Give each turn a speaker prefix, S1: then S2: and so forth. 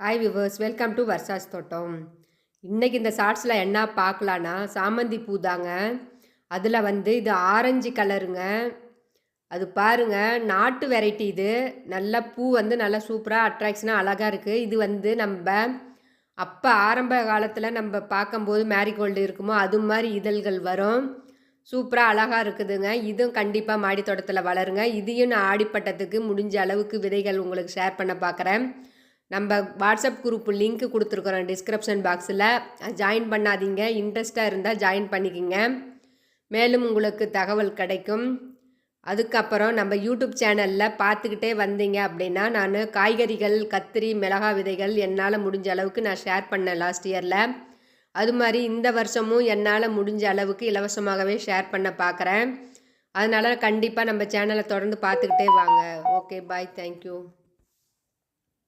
S1: Hi viewers welcome to Varsha's தோட்டம் இன்றைக்கி இந்த ஷார்ட்ஸில் என்ன பார்க்கலான்னா சாமந்தி பூ தாங்க. அதில் வந்து இது ஆரஞ்சு கலருங்க. அது பாருங்க நாட்டு வெரைட்டி இது. நல்ல பூ வந்து நல்லா சூப்பராக அட்ராக்ஷனாக அழகாக இருக்குது இது வந்து நம்ம அப்போ ஆரம்ப காலத்தில் நம்ம பார்க்கும்போது மேரிகோல்டு இருக்குமோ அது மாதிரி இதழ்கள் வரும். சூப்பராக அழகாக இருக்குதுங்க. இதுவும் கண்டிப்பாக மாடி தோட்டத்தில் வளருங்க. இதையும் நான் ஆடிப்பட்டத்துக்கு முடிஞ்ச அளவுக்கு விதைகள் உங்களுக்கு ஷேர் பண்ண பார்க்குறேன் நம்ம வாட்ஸ்அப் குரூப் லிங்க் கொடுத்துருக்குறோம் டிஸ்கிரிப்ஷன் பாக்ஸில் ஜாயின் பண்ணாதீங்க. இன்ட்ரெஸ்ட்டாக இருந்தால் ஜாயின் பண்ணிக்கிங்க. மேலும் உங்களுக்கு தகவல் கிடைக்கும். அதுக்கப்புறம் நம்ம யூடியூப் சேனலில் பார்த்துக்கிட்டே வந்தீங்க அப்படின்னா நான் காய்கறிகள் கத்திரி மிளகா விதைகள் என்னால் முடிஞ்ச அளவுக்கு நான் ஷேர் பண்ணேன் லாஸ்ட் இயரில் அது மாதிரி இந்த வருஷமும் என்னால் முடிஞ்ச அளவுக்கு இலவசமாகவே ஷேர் பண்ண பார்க்குறேன். அதனால் கண்டிப்பாக நம்ம சேனலை தொடர்ந்து பார்த்துக்கிட்டே வாங்க. Okay bye thank you